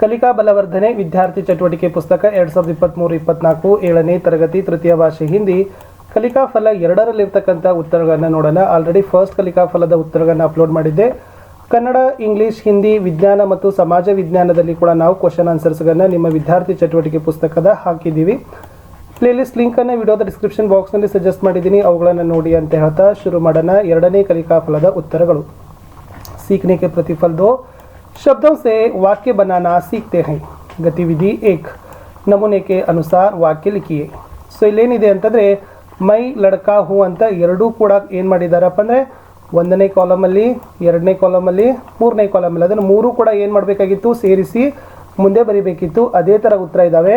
ಕಲಿಕಾ ಬಲವರ್ಧನೆ ವಿದ್ಯಾರ್ಥಿ ಚಟುವಟಿಕೆ ಪುಸ್ತಕ ಎರಡು ಸಾವಿರದ ಇಪ್ಪತ್ತ್ಮೂರು ಇಪ್ಪತ್ನಾಲ್ಕು, ಏಳನೇ ತರಗತಿ, ತೃತೀಯ ಭಾಷೆ, ಹಿಂದಿ. ಕಲಿಕಾ ಫಲ ಎರಡರಲ್ಲಿರ್ತಕ್ಕಂಥ ಉತ್ತರಗಳನ್ನು ನೋಡೋಣ. ಆಲ್ರೆಡಿ ಫಸ್ಟ್ ಕಲಿಕಾ ಫಲದ ಉತ್ತರಗಳನ್ನು ಅಪ್ಲೋಡ್ ಮಾಡಿದ್ದೆ. ಕನ್ನಡ ಇಂಗ್ಲೀಷ್ ಹಿಂದಿ, ವಿಜ್ಞಾನ ಮತ್ತು ಸಮಾಜ ವಿಜ್ಞಾನದಲ್ಲಿ ಕೂಡ ನಾವು ಕ್ವಶನ್ ಆನ್ಸರ್ಸ್ಗಳನ್ನು ನಿಮ್ಮ ವಿದ್ಯಾರ್ಥಿ ಚಟುವಟಿಕೆ ಪುಸ್ತಕದ ಹಾಕಿದ್ದೀವಿ. ಪ್ಲೇಲಿಸ್ಟ್ ಲಿಂಕನ್ನು ವಿಡಿಯೋದ ಡಿಸ್ಕ್ರಿಪ್ಷನ್ ಬಾಕ್ಸ್ನಲ್ಲಿ ಸಜೆಸ್ಟ್ ಮಾಡಿದ್ದೀನಿ. ಅವುಗಳನ್ನು ನೋಡಿ ಅಂತ ಹೇಳ್ತಾ ಶುರು ಮಾಡೋಣ. ಎರಡನೇ ಕಲಿಕಾ ಫಲದ ಉತ್ತರಗಳು. ಸೀಕ್ನಿಕೆ ಪ್ರತಿಫಲದೋ? शब्दों से वाक्य बनाना सीखते हैं ಗತಿವಿಧಿ ಏಕ್ ನಮೂನೆ ಕೆ ಅನುಸಾರ ವಾಕ್ಯ ಲಿಖಿಯೇ ಸೊ ಇಲ್ಲೇನಿದೆ ಅಂತಂದರೆ ಮೈ ಲಡ್ಕಾ ಹೂ ಅಂತ ಎರಡೂ ಕೂಡ ಏನು ಮಾಡಿದ್ದಾರಪ್ಪ ಅಂದರೆ ಒಂದನೇ ಕಾಲಮಲ್ಲಿ ಎರಡನೇ ಕಾಲಮಲ್ಲಿ ಮೂರನೇ ಕಾಲಮಲ್ಲಿ ಅದನ್ನು ಮೂರು ಕೂಡ ಏನು ಮಾಡಬೇಕಾಗಿತ್ತು ಸೇರಿಸಿ ಮುಂದೆ ಬರಿಬೇಕಿತ್ತು ಅದೇ ಥರ ಉತ್ತರ ಇದ್ದಾವೆ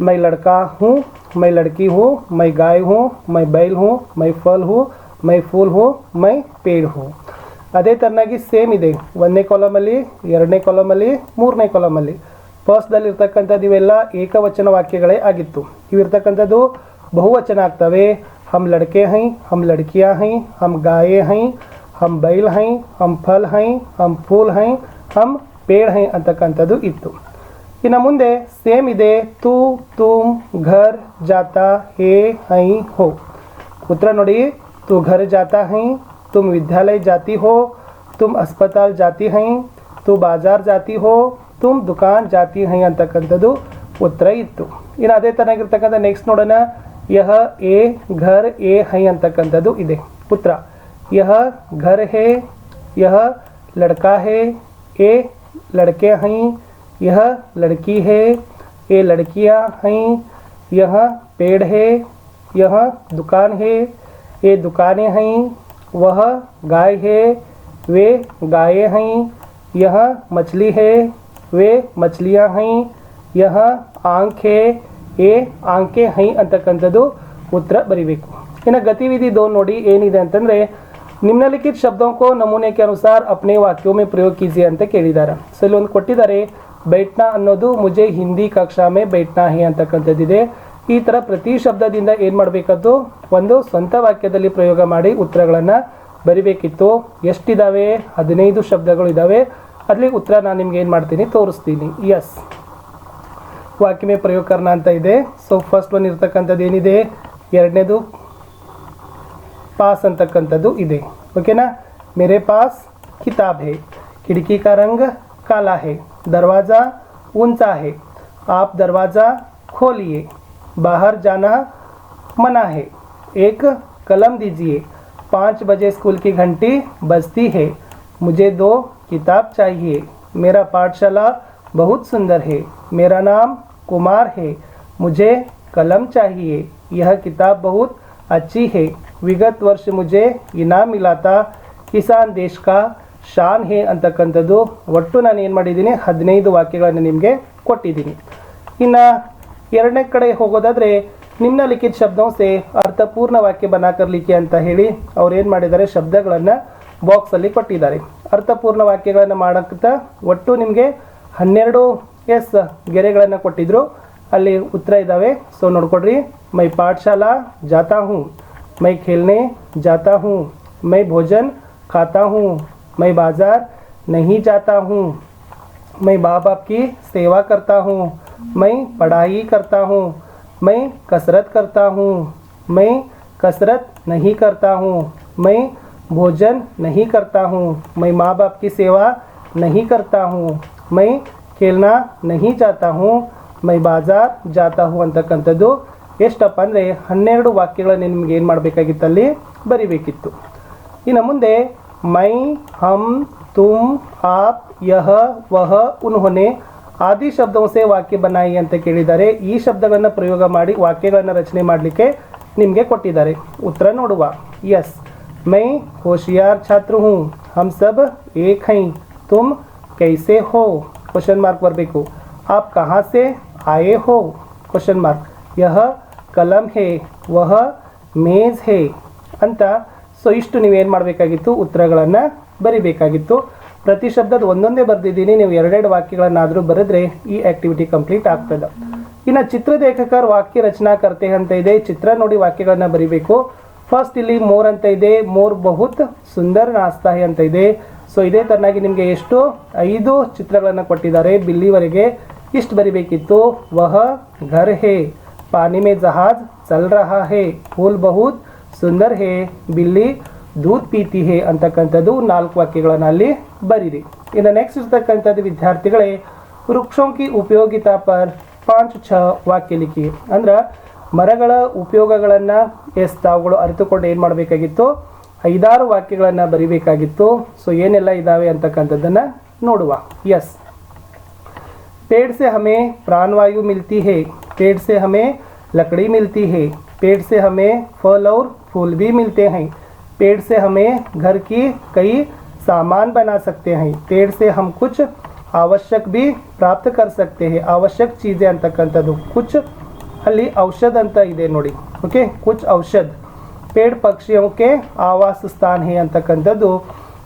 ಮೈ ಲಡ್ಕಾ ಹೂँ ಮೈ ಲಡ್ಕಿ ಹೂँ ಮೈ ಗಾಯ ಹೂँ ಮೈ ಬೈಲ್ ಹೂँ ಮೈ ಫಲ್ ಹೂँ ಮೈ ಫೂಲ್ ಹೂँ ಮೈ ಪೇಡ್ ಹೂँ ಅದೇ ಥರನಾಗಿ ಸೇಮ್ ಇದೆ. ಒಂದನೇ ಕಾಲಮಲ್ಲಿ ಎರಡನೇ ಕಾಲಮಲ್ಲಿ ಮೂರನೇ ಕಾಲಮಲ್ಲಿ ಫಸ್ಟ್ದಲ್ಲಿರ್ತಕ್ಕಂಥದ್ದು ಇವೆಲ್ಲ ಏಕವಚನ ವಾಕ್ಯಗಳೇ ಆಗಿತ್ತು. ಇವಿರ್ತಕ್ಕಂಥದ್ದು ಬಹುವಚನ ಆಗ್ತವೆ. ಹಮ್ ಲಡ್ಕೆ ಹೈ, ಹಮ್ ಲಡ್ಕಿಯಾ ಹೈ, ಹಮ್ ಗಾಯೆ ಹೈ, ಹಮ್ ಬೈಲ್ ಹೈ, ಹಮ್ ಫಲ್ ಹೈ, ಹಮ್ ಫೂಲ್ ಹೈ, ಹಮ್ ಪೇಡ್ ಹೈ ಅಂತಕ್ಕಂಥದ್ದು ಇತ್ತು. ಇನ್ನು ಮುಂದೆ ಸೇಮ್ ಇದೆ, ತೂ, ತೂಮ್, ಘರ್, ಜಾತಾ, ಹೇ, ಹೈ, ಹೋ. ಉತ್ತರ ನೋಡಿ, ತೂ, ಘರ್, ಜಾತಾ, ಹೈ तुम विद्यालय जाती हो तुम अस्पताल जाती हैं तू बाजार जाती हो तुम ದುಕಾನ್ ಜಾತಿ ಹೈ ಅಂತಕ್ಕಂಥದ್ದು ಉತ್ತರ ಇತ್ತು ಇನ್ನು ಅದೇ ತರನಾಗಿರ್ತಕ್ಕಂಥ ನೆಕ್ಸ್ಟ್ ನೋಡೋಣ ಯಹ ಎ ಘರ್ ಎ ಹೈ ಅಂತಕ್ಕಂಥದ್ದು ಇದೆ ಉತ್ತರ ಯಹ ಘರ್ ಹೇ ಯಹ ಲಡ್ಕಾ ಹೇ ಎ ಲಡ್ಕೆ ಹೈ ಯಹ ಲಡ್ಕಿ ಹೇ ಎ ಲಡ್ಕಿಯಾँ हैं यह पेड़ है यह दुकान है ये दुकानें हैं वह गाय है वे गायें हैं यह मछली है वे मछलियाँ हैं यह आंख है ये ಆಂಕೆ ಹೈ ಅಂತಕ್ಕಂಥದ್ದು ಉತ್ತರ ಬರಿಬೇಕು ಇನ್ನು ಗತಿವಿಧಿ ದೋ ನೋಡಿ ಏನಿದೆ ಅಂತಂದರೆ ನಿಮ್ನಲಿಖಿತ ಶಬ್ದೋं को ನಮೂನೆ के अनुसार अपने वाक्यों में प्रयोग कीजिए ಅಂತ ಕೇಳಿದ್ದಾರೆ ಸೊ ಇಲ್ಲೊಂದು ಕೊಟ್ಟಿದ್ದಾರೆ ಬೈಟ್ನಾ ಅನ್ನೋದು ಮುಜೆ ಹಿಂದಿ ಕಕ್ಷಾ ಮೇ ಬೈಟ್ನಾ ಹೇ ಅಂತಕ್ಕಂಥದ್ದಿದೆ ಈ ಥರ ಪ್ರತಿ ಶಬ್ದದಿಂದ ಏನು ಮಾಡಬೇಕದ್ದು? ಒಂದು ಸ್ವಂತ ವಾಕ್ಯದಲ್ಲಿ ಪ್ರಯೋಗ ಮಾಡಿ ಉತ್ತರಗಳನ್ನು ಬರಿಬೇಕಿತ್ತು. ಎಷ್ಟಿದ್ದಾವೆ ಹದಿನೈದು ಶಬ್ದಗಳು ಇದ್ದಾವೆ ಅಲ್ಲಿ ಉತ್ತರ ನಾನು ನಿಮ್ಗೆ ಏನು ಮಾಡ್ತೀನಿ? ತೋರಿಸ್ತೀನಿ. ಎಸ್ ವಾಕ್ಯಮೆ ಪ್ರಯೋಗಕರಣ ಅಂತ ಇದೆ. ಸೊ ಫಸ್ಟ್ ಒನ್ ಇರ್ತಕ್ಕಂಥದ್ದು ಏನಿದೆ? ಎರಡನೇದು ಪಾಸ್ ಅಂತಕ್ಕಂಥದ್ದು ಇದೆ. ಓಕೆನಾ ಮೇರೆ ಪಾಸ್ ಕಿತಾಬ್ ಹೇ. ಕಿಟಕಿ ಕಾ ರಂಗ ಕಾಲಾ ಹೇ. ದರ್ವಾಜಾ ಉಂಚಾ ಹೇ. ಆಪ್ ದರ್ವಾಜಾ ಖೋಲಿಯೇ. बाहर जाना मना है एक कलम दीजिए पाँच बजे स्कूल की घंटी बजती है मुझे दो किताब चाहिए मेरा पाठशाला बहुत सुंदर है मेरा नाम कुमार है मुझे कलम चाहिए यह किताब बहुत अच्छी है विगत वर्ष मुझे इनाम मिला था ಕಿಸಾನ್ ದೇಶ್ ಕಾ ಶಾನ್ ಹೇ ಅಂತಕ್ಕಂಥದ್ದು ಒಟ್ಟು ನಾನು ಏನು ಮಾಡಿದ್ದೀನಿ ಹದಿನೈದು ವಾಕ್ಯಗಳನ್ನು ನಿಮಗೆ ಕೊಟ್ಟಿದ್ದೀನಿ ಇನ್ನು ಎರಡನೇ ಕಡೆ ಹೋಗೋದಾದರೆ ನಿಮ್ನಲಿಖಿತ ಶಬ್ದಂಸೆ ಅರ್ಥಪೂರ್ಣ ವಾಕ್ಯ ಬನಾಕರ್ಲಿಕ್ಕೆ ಅಂತ ಹೇಳಿ ಅವ್ರು ಏನು ಮಾಡಿದ್ದಾರೆ? ಶಬ್ದಗಳನ್ನು ಬಾಕ್ಸಲ್ಲಿ ಕೊಟ್ಟಿದ್ದಾರೆ. ಅರ್ಥಪೂರ್ಣ ವಾಕ್ಯಗಳನ್ನು ಮಾಡೋಕ್ಕಿಂತ ಒಟ್ಟು ನಿಮಗೆ ಹನ್ನೆರಡು ಎಸ್ ಗೆರೆಗಳನ್ನು ಕೊಟ್ಟಿದ್ದರು ಅಲ್ಲಿ ಉತ್ತರ ಇದ್ದಾವೆ ಸೊ ನೋಡ್ಕೊಡ್ರಿ. ಮೈ ಪಾಠಶಾಲಾ, ಜಾತಾ ಹ್ಞೂ ಮೈ ಖೇಲ್ನೆ, ಜಾತಾ ಹ್ಞೂ ಮೈ ಭೋಜನ್, ಖಾತಾ ಹ್ಞೂ ಮೈ ಬಾಜಾರ್, ನಹಿ ಜಾತಾ ಹ್ಞೂ ಮೈ ಮಾँ ಕಿ ಸೇವಾ ಕರ್ತಾ ಹ್ಞೂ मैं पढ़ाई करता हूँ मैं कसरत करता हूँ मैं कसरत नहीं करता हूँ मैं भोजन नहीं करता हूँ मैं माँ बाप की सेवा नहीं करता हूँ मैं खेलना नहीं जाता हूँ मैं बाज़ार जाता हूँ ಅಂತಕ್ಕಂಥದ್ದು ಎಷ್ಟಪ್ಪ ಅಂದರೆ ಹನ್ನೆರಡು ವಾಕ್ಯಗಳನ್ನು ನಿಮ್ಗೆ ಏನು ಮಾಡಬೇಕಾಗಿತ್ತಲ್ಲಿ ಬರಿಬೇಕಿತ್ತು ಇನ್ನು ಮುಂದೆ ಮೈ ಹಮ್ ತುಮ್ ಆಪ್ ಯಹ ವಹ ಉನ್ಹೊನೆ ಆದಿ ಶಬ್ದವಸೆ ವಾಕ್ಯ ಬನ್ನಾಯಿ ಅಂತ ಕೇಳಿದ್ದಾರೆ ಈ ಶಬ್ದಗಳನ್ನು ಪ್ರಯೋಗ ಮಾಡಿ ವಾಕ್ಯಗಳನ್ನು ರಚನೆ ಮಾಡಲಿಕ್ಕೆ ನಿಮಗೆ ಕೊಟ್ಟಿದ್ದಾರೆ. ಉತ್ತರ ನೋಡುವ. ಎಸ್. ಮೈ ಹೋಶಿಯಾರ್ ಛಾತ್ರ ಹೂ. ಹಮ್ ಸಬ್ ಏಕ್ ಹೈ. ತುಮ್ ಕೈಸೆ ಹೋ? ಕ್ವಶನ್ ಮಾರ್ಕ್ ಬರಬೇಕು. ಆಪ್ ಕಹಾಸೆ ಆಯೇ ಆಯೆ ಹೋ? ಕ್ವಶನ್ ಮಾರ್ಕ್ ಯಹ ಕಲಂ ಹೇ? ವಹ ಮೇಜ್ ಹೇ? ಅಂತ ಸೊ ಇಷ್ಟು ನೀವೇನು ಮಾಡಬೇಕಾಗಿತ್ತು? ಉತ್ತರಗಳನ್ನು ಬರಿಬೇಕಾಗಿತ್ತು. ಪ್ರತಿ ಶಬ್ದದ ಒಂದೊಂದೇ ಬರೆದಿದ್ದೀನಿ. ನೀವು ಎರಡೆರಡು ವಾಕ್ಯಗಳನ್ನಾದರೂ ಬರೆದ್ರೆ ಈ ಆ್ಯಕ್ಟಿವಿಟಿ ಕಂಪ್ಲೀಟ್ ಆಗ್ತದೆ. ಇನ್ನು ಚಿತ್ರಲೇಖಕರ್ ವಾಕ್ಯ ರಚನಾ ಕರ್ತೆ ಅಂತ ಇದೆ. ಚಿತ್ರ ನೋಡಿ ವಾಕ್ಯಗಳನ್ನ ಬರಿಬೇಕು. ಫಸ್ಟ್ ಇಲ್ಲಿ ಮೋರ್ ಅಂತ ಇದೆ. ಮೋರ್ ಬಹುತ್ ಸುಂದರ್ ನಾಸ್ತಾ ಹೇ ಅಂತ ಇದೆ. ಸೊ ಇದೇ ತರನಾಗಿ ನಿಮಗೆ ಎಷ್ಟು? ಐದು ಚಿತ್ರಗಳನ್ನು ಕೊಟ್ಟಿದ್ದಾರೆ ಬಿಲ್ಲಿವರೆಗೆ. ಇಷ್ಟು ಬರಿಬೇಕಿತ್ತು. ವಹ, ಘರ್ ಹೇ, ಪಾನಿಮೆ ಜಹಾಜ್, ಚಲ್ ರಹಾ ಹೇ ಫೂಲ್ ಬಹುತ್ ಸುಂದರ್ ಹೇ, ಬಿಲ್ಲಿ. ದೂದ್ ಪೀತಿ ಹೇ ಅಂತಕ್ಕಂಥದ್ದು ನಾಲ್ಕು ವಾಕ್ಯಗಳನ್ನು ಅಲ್ಲಿ ಬರೀರಿ. ಇನ್ನು ನೆಕ್ಸ್ಟ್ ಇರ್ತಕ್ಕಂಥದ್ದು ವಿದ್ಯಾರ್ಥಿಗಳೇ, ವೃಕ್ಷೋಂಕಿ ಉಪಯೋಗಿತಾ ಪರ್ ಪಾಂಚ್ ಛ ವಾಕ್ಯ ಲಿಖಿ. ಅಂದ್ರೆ, ಮರಗಳ ಉಪಯೋಗಗಳನ್ನು ಎಸ್ ತಾವುಗಳು ಅರಿತುಕೊಂಡು ಏನು ಮಾಡಬೇಕಾಗಿತ್ತು? ಐದಾರು ವಾಕ್ಯಗಳನ್ನು ಬರಿಬೇಕಾಗಿತ್ತು. ಸೊ ಏನೆಲ್ಲ ಇದ್ದಾವೆ ಅಂತಕ್ಕಂಥದ್ದನ್ನು ನೋಡುವ. ಎಸ್ ಪೇಡ್ ಸೆ ಹಮೆ ಪ್ರಾಣವಾಯು ಮಿಲ್ತಿ ಹೇ. ಪೇಡ್ ಸೆ ಹಮೆ ಲಕಡಿ ಮಿಲ್ತಿ ಹೇ. ಪೇಡ್ ಸೆ ಹಮೆ ಫಲ್ ಔರ್ ಫೂಲ್ ಬಿ ಮಿಲ್ತೆ ಹೈ. पेड़ से हमें घर की कई सामान बना सकते हैं पेड़ से हम कुछ आवश्यक भी प्राप्त कर सकते हैं आवश्यक चीज़ें ಅಂತಕ್ಕಂಥದ್ದು ಕುಚ್ ಅಲ್ಲಿ ಔಷಧ ಅಂತ ಇದೆ ನೋಡಿ ಓಕೆ ಕುಚ್ ಔಷಧ್ ಪೇಡ್ ಪಕ್ಷಿಯೋಕೆ ಆವಾಸ ಸ್ಥಾನ ಹೇ ಅಂತಕ್ಕಂಥದ್ದು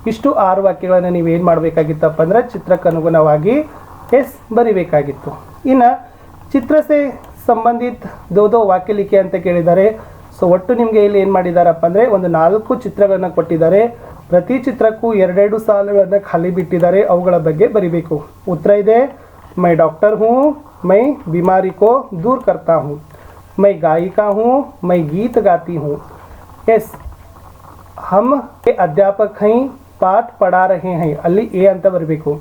ಇಷ್ಟು ಆರು ವಾಕ್ಯಗಳನ್ನು ನೀವೇನು ಮಾಡಬೇಕಾಗಿತ್ತಪ್ಪ ಅಂದ್ರೆ ಚಿತ್ರಕ್ಕೆ ಅನುಗುಣವಾಗಿ ಎಸ್ ಬರಿಬೇಕಾಗಿತ್ತು ಇನ್ನು ಚಿತ್ರಸೆ ಸಂಬಂಧಿತ ದೋ ದೋ ವಾಕ್ಯ ಲಿಖೆ ಅಂತ ಕೇಳಿದ್ದಾರೆ ಸೊ ಒಟ್ಟು ನಿಮಗೆ ಇಲ್ಲಿ ಏನು ಮಾಡಿದಾರಪ್ಪ ಅಂದರೆ ಒಂದು ನಾಲ್ಕು ಚಿತ್ರಗಳನ್ನು ಕೊಟ್ಟಿದ್ದಾರೆ. ಪ್ರತಿ ಚಿತ್ರಕ್ಕೂ ಎರಡೆರಡು ಸಾಲುಗಳನ್ನು ಖಾಲಿ ಬಿಟ್ಟಿದ್ದಾರೆ. ಅವುಗಳ ಬಗ್ಗೆ ಬರಿಬೇಕು. ಉತ್ತರ ಇದೆ. ಮೈ ಡಾಕ್ಟರ್ ಹ್ಞೂ ಮೈ ಬಿಮಾರಿ ಕೋ ದೂರ್ ಕರ್ತಾ ಹೂँ. ಮೈ ಗಾಯಿಕಾ ಹ್ಞೂ ಮೈ ಗೀತ ಗಾತಿ ಹ್ಞೂ ಎಸ್. ಹಮ್ ಅಧ್ಯಾಪಕ ಹೈ, ಪಾಠ ಪಡಾ ರಹೆ ಹೈ. ಅಲ್ಲಿ ಎ ಅಂತ ಬರಬೇಕು.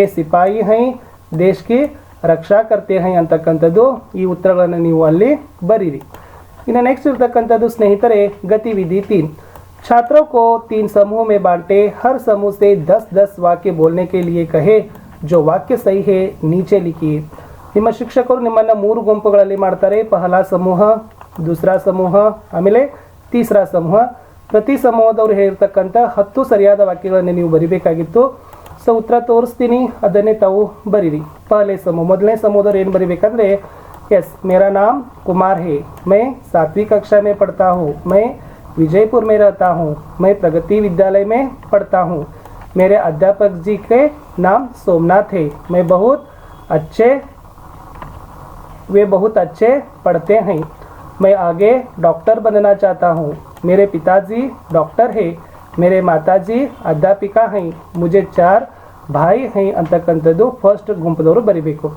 ಎ ಸಿಪಾಯಿ ಹೈ ದೇಶಕ್ಕೆ ರಕ್ಷಾ ಕರ್ತೆ ಹೈ ಅಂತಕ್ಕಂಥದ್ದು. ಈ ಉತ್ತರಗಳನ್ನು ನೀವು ಅಲ್ಲಿ ಬರೀರಿ. ಇನ್ನು ನೆಕ್ಸ್ಟ್ ಇರ್ತಕ್ಕಂಥದ್ದು ಸ್ನೇಹಿತರೆ ಗತಿವಿಧಿ ತೀನ್ छात्रों को तीन समूह में बांटे हर समूह से दस दस वाक्य बोलने के लिए कहे जो वाक्य सही है नीचे लिखिए ನಿಮ್ಮ ಶಿಕ್ಷಕರು ನಿಮ್ಮನ್ನು ಮೂರು ಗುಂಪುಗಳಲ್ಲಿ ಮಾಡ್ತಾರೆ ಪಹಲಾ ಸಮೂಹ ದೂಸರಾ ಸಮೂಹ ಆಮೇಲೆ ತೀಸರಾ ಸಮೂಹ ಪ್ರತಿ ಸಮೂಹದವರು ಹೇಳಿರ್ತಕ್ಕಂಥ ಹತ್ತು ಸರಿಯಾದ ವಾಕ್ಯಗಳನ್ನು ನೀವು ಬರಿಬೇಕಾಗಿತ್ತು ಸೊ ಉತ್ತರ ತೋರಿಸ್ತೀನಿ ಅದನ್ನೇ ತಾವು ಬರೀರಿ ಪಹಲೆ ಸಮೂಹ ಮೊದಲನೇ ಸಮೂಹದವ್ರು ಏನು ಬರಿಬೇಕಂದ್ರೆ यस मेरा नाम कुमार है। मैं सातवीं कक्षा में पढ़ता हूँ। मैं विजयपुर में रहता हूँ। मैं प्रगति विद्यालय में पढ़ता हूँ। मेरे अध्यापक जी के नाम सोमनाथ है। मैं बहुत अच्छे, वे बहुत अच्छे पढ़ते हैं। मैं आगे डॉक्टर बनना चाहता हूँ। मेरे पिताजी डॉक्टर हैं। मेरे माताजी अध्यापिका हैं। मुझे चार भाई हैं। अंतकंतदु फ़र्स्ट गुम्पदोर बरीबे को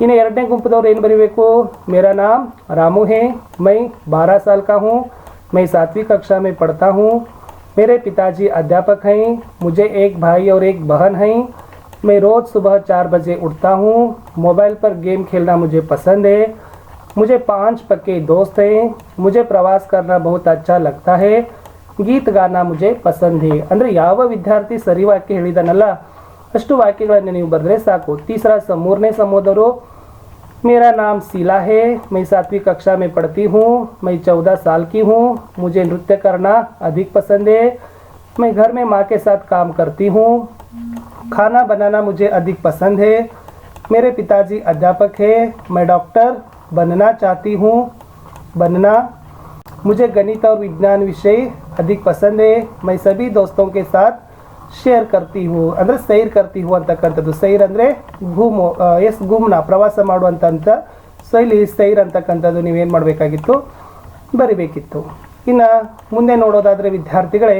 ಇನ್ನು ಎರಡನೇ ಗುಂಪದವ್ರು ಏನು ಬರಿಬೇಕು ಮೇರಾ ನಾಮ್ रामू है मैं बारह साल का हूँ मैं सातवीं कक्षा में पढ़ता हूँ मेरे पिताजी अध्यापक हैं मुझे एक भाई और एक बहन हैं मैं रोज़ सुबह चार बजे उठता हूँ मोबाइल पर गेम खेलना मुझे पसंद है मुझे पांच पक्के दोस्त हैं मुझे प्रवास करना बहुत अच्छा लगता है ಗೀತ್ ಗಾನ ಮುಜೆ ಪಸಂದ್ ಹೇ ಅಂದರೆ ಯಾವ ವಿದ್ಯಾರ್ಥಿ ಸರಿ ವಾಕ್ಯ ಹೇಳಿದಾನಲ್ಲ ಅಷ್ಟು ವಾಕ್ಯಗಳನ್ನು ನೀವು ಬರೆದ್ರೆ ಸಾಕು ತೀಸರಾ ಸ ಮೂರನೇ ಸಮೂಹದವರು मेरा नाम शीला है मैं सातवीं कक्षा में पढ़ती हूँ मैं चौदह साल की हूँ मुझे नृत्य करना अधिक पसंद है मैं घर में माँ के साथ काम करती हूँ खाना बनाना मुझे अधिक पसंद है मेरे पिताजी अध्यापक है मैं डॉक्टर बनना चाहती हूँ बनना मुझे गणित और विज्ञान विषय अधिक पसंद है मैं सभी दोस्तों के साथ ಶೇರ್ ಕರ್ತಿ ಹೂ ಅಂದರೆ ಸೈರ್ ಕರ್ತಿ ಹೂ ಅಂತಕ್ಕಂಥದ್ದು ಸೈರ್ ಅಂದರೆ ಘೂಮು ಎಸ್ ಗುಮ್ನ ಪ್ರವಾಸ ಮಾಡುವಂಥ ಸೊ ಇಲ್ಲಿ ಸೈರ್ ಅಂತಕ್ಕಂಥದ್ದು ನೀವೇನು ಮಾಡಬೇಕಾಗಿತ್ತು ಬರಿಬೇಕಿತ್ತು ಇನ್ನು ಮುಂದೆ ನೋಡೋದಾದರೆ ವಿದ್ಯಾರ್ಥಿಗಳೇ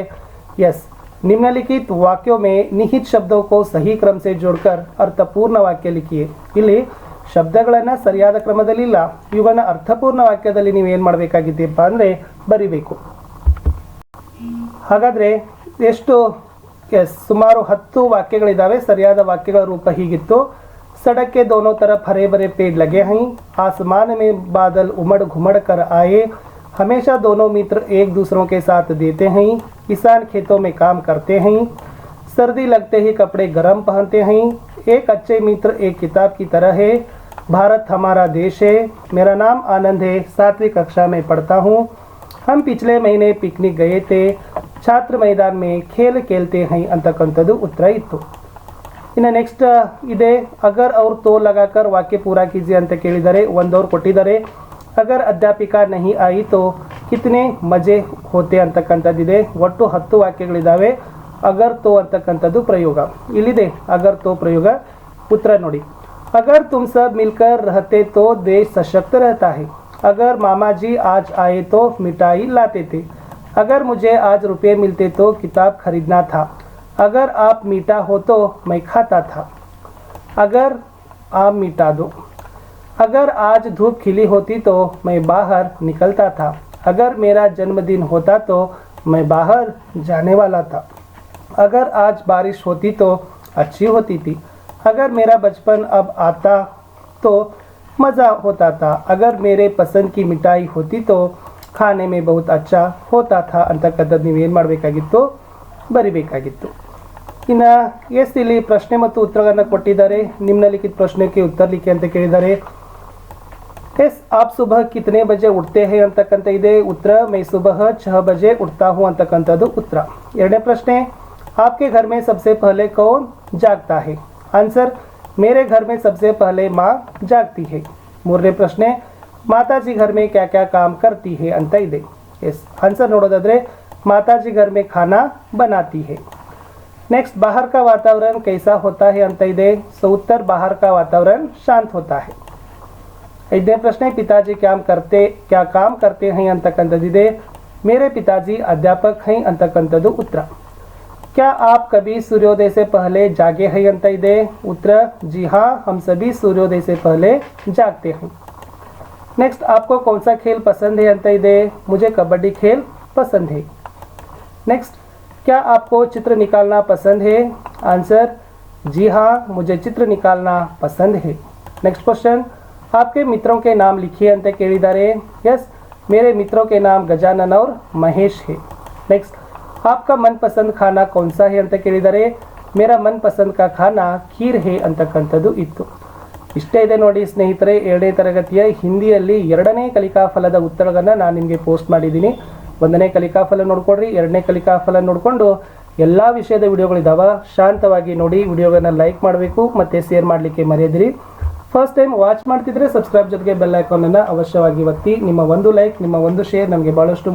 ಎಸ್ निम्नलिखित वाक्यों में निहित शब्दों को सही क्रम से जोड़कर अर्थपूर्ण वाक्य लिखिए ಇಲ್ಲಿ ಶಬ್ದಗಳನ್ನು ಸರಿಯಾದ ಕ್ರಮದಲ್ಲಿಲ್ಲ ಇವುಗಳನ್ನ ಅರ್ಥಪೂರ್ಣ ವಾಕ್ಯದಲ್ಲಿ ನೀವು ಏನು ಮಾಡಬೇಕಾಗಿದ್ದೀಪ್ಪ ಅಂದರೆ ಬರಿಬೇಕು ಹಾಗಾದರೆ ಎಷ್ಟು ಎಸ್ ಸುಮಾರು ಹತ್ತು ವಾಕ್ಯಗಳಿದ್ದಾವೆ ಸರಿಯಾದ ವಾಕ್ಯಗಳ ರೂಪ ಹೀಗಿತ್ತು सड़क दोनों तरफ हरे भरे पेड़ लगे हैं आसमान में बादल उमड़ घुमड़ कर आए हमेशा दोनों मित्र एक दूसरों के साथ देते हैं किसान खेतों में काम करते हैं सर्दी लगते ही कपड़े गर्म पहनते हैं एक अच्छे मित्र एक किताब की तरह है भारत हमारा देश है मेरा नाम आनंद है सातवीं कक्षा में पढ़ता हूँ हम पिछले महीने पिकनिक गए थे छात्र मैदान में खेल खेलते हैं ಅಂತಕ್ಕಂಥದ್ದು ಉತ್ತರ ಇತ್ತು ಇನ್ನು ನೆಕ್ಸ್ಟ್ ಇದೆ ಅಗರ್ ಅವ್ರು ತೋ ಲಗಾಕರ್ ವಾಕ್ಯ ಪೂರಾ ಕೀಜಿ ಅಂತ ಕೇಳಿದ್ದಾರೆ ಒಂದವ್ರು ಕೊಟ್ಟಿದ್ದಾರೆ ಅಗರ್ ಅಧ್ಯಾಪಿಕ ನಹಿ ಆಯಿ ತೋ ಕಿತನೆ ಮಜೆ ಹೋತೆ ಅಂತಕ್ಕಂಥದ್ದಿದೆ ಒಟ್ಟು ಹತ್ತು ವಾಕ್ಯಗಳಿದ್ದಾವೆ ಅಗರ್ ತೋ ಅಂತಕ್ಕಂಥದ್ದು ಪ್ರಯೋಗ ಇಲ್ಲಿದೆ ಅಗರ್ ತೋ ಪ್ರಯೋಗ ಉತ್ತರ ನೋಡಿ अगर तुम सब मिलकर रहते तो देश सशक्त रहता है अगर मामा जी आज आए तो मिठाई लाते थे। अगर मुझे आज रुपये मिलते तो किताब खरीदना था। अगर आप मीठा हो तो मैं खाता था। अगर आप मिटा दो। अगर आज धूप खिली होती तो मैं बाहर निकलता था। अगर मेरा जन्मदिन होता तो मैं बाहर जाने वाला था। अगर आज बारिश होती तो अच्छी होती थी। अगर मेरा बचपन अब आता तो मज़ा होता था अगर मेरे पसंद की मिठाई होती तो ಖಾನೆ ಮೇ ಬಹುತ್ ಅಚ್ಚಾ ಹೋತಾ ಥಾ ಅಂತಕ್ಕಂಥದ್ದು ನೀವು ಏನು ಮಾಡಬೇಕಾಗಿತ್ತು ಬರಿಬೇಕಾಗಿತ್ತು ಇನ್ನು ಎಸ್ ಇಲ್ಲಿ ಪ್ರಶ್ನೆ ಮತ್ತು ಉತ್ತರಗಳನ್ನು ಕೊಟ್ಟಿದ್ದಾರೆ ನಿಮ್ನಲಿಖಿತ ಪ್ರಶ್ನೆಗೆ ಉತ್ತರ ಲಿಖಿ ಅಂತ ಕೇಳಿದ್ದಾರೆ ಎಸ್ ಆಪ್ ಸುಬಹ ಕಿತನೆ ಬಜೆ ಉಡ್ತೆ ಹೇ ಅಂತಕ್ಕಂಥ ಇದೆ ಉತ್ತರ ಮೈ ಸುಬಹ ಛಹ ಬಜೆ ಉಡ್ತಾ ಹೂ ಅಂತಕ್ಕಂಥದ್ದು ಉತ್ತರ ಎರಡನೇ ಪ್ರಶ್ನೆ आपके घर में सबसे पहले कौन जागता है आंसर मेरे घर में सबसे पहले माँ जागती है ಮೂರನೇ ಪ್ರಶ್ನೆ ಮಾತಾಜಿ घर में क्या क्या काम करती है ಅಂತ ಇದೆ ಎಸ್ ಆನ್ಸರ್ ನೋಡೋದಾದ್ರೆ ಮಾತಾಜಿ घर में खाना बनाती है नेक्स्ट बाहर का वातावरण कैसा होता है ಅಂತ ಇದೆ ಸೊ ಉತ್ತರ बाहर का वातावरण शांत होता है ಐದನೇ ಪ್ರಶ್ನೆ ಪಿತಾಜಿ ಕ್ಯಾಮ್ ಕರ್ತೆ ಕ್ಯಾ ಕಾಮ್ ಕರ್ತೆ ಹೈ ಅಂತಕ್ಕಂಥದ್ದಿದೆ ಮೇರೆ ಪಿತಾಜಿ ಅಧ್ಯಾಪಕ್ ಹೈ ಅಂತಕ್ಕಂಥದ್ದು ಉತ್ತರ क्या आप कभी सूर्योदय से पहले जागे हैं अंत्योदय उत्तर, जी हाँ हम सभी सूर्योदय से पहले जागते हैं। नेक्स्ट आपको कौन सा खेल पसंद है अंत्योदय मुझे कबड्डी खेल पसंद है। नेक्स्ट क्या आपको चित्र निकालना पसंद है? आंसर जी हाँ मुझे चित्र निकालना पसंद है। नेक्स्ट क्वेश्चन आपके मित्रों के नाम लिखिए अंत केड़ीदारे यस मेरे मित्रों के नाम गजानन और महेश है। नेक्स्ट आपका मनपसंद खाना कौन सा है ಅಂತ ಕೇಳಿದ್ದಾರೆ ಮೇರಾ ಮನ್ಪಸಂದ್ ಕಾ ಖಾನಾ ಖೀರ್ ಹೇ ಅಂತಕ್ಕಂಥದ್ದು ಇತ್ತು ಇಷ್ಟೇ ಇದೆ ನೋಡಿ ಸ್ನೇಹಿತರೆ ಎರಡನೇ ತರಗತಿಯ ಹಿಂದಿಯಲ್ಲಿ ಎರಡನೇ ಕಲಿಕಾ ಫಲದ ಉತ್ತರಗಳನ್ನು ನಾನು ನಿಮಗೆ ಪೋಸ್ಟ್ ಮಾಡಿದ್ದೀನಿ ಒಂದನೇ ಕಲಿಕಾ ಫಲ ನೋಡ್ಕೊಡ್ರಿ ಎರಡನೇ ಕಲಿಕಾ ಫಲ ನೋಡಿಕೊಂಡು ಎಲ್ಲ ವಿಷಯದ ವಿಡಿಯೋಗಳಿದಾವ ಶಾಂತವಾಗಿ ನೋಡಿ ವಿಡಿಯೋಗಳನ್ನ ಲೈಕ್ ಮಾಡಬೇಕು ಮತ್ತು ಶೇರ್ ಮಾಡಲಿಕ್ಕೆ ಮರೆಯದಿರಿ ಫಸ್ಟ್ ಟೈಮ್ ವಾಚ್ ಮಾಡ್ತಿದ್ರೆ ಸಬ್ಸ್ಕ್ರೈಬ್ ಜೊತೆಗೆ ಬೆಲ್ ಐಕಾನನ್ನು ಅವಶ್ಯವಾಗಿ ಒತ್ತಿ ನಿಮ್ಮ ಒಂದು ಲೈಕ್ ನಿಮ್ಮ ಒಂದು ಶೇರ್ ನಮಗೆ ಭಾಳಷ್ಟು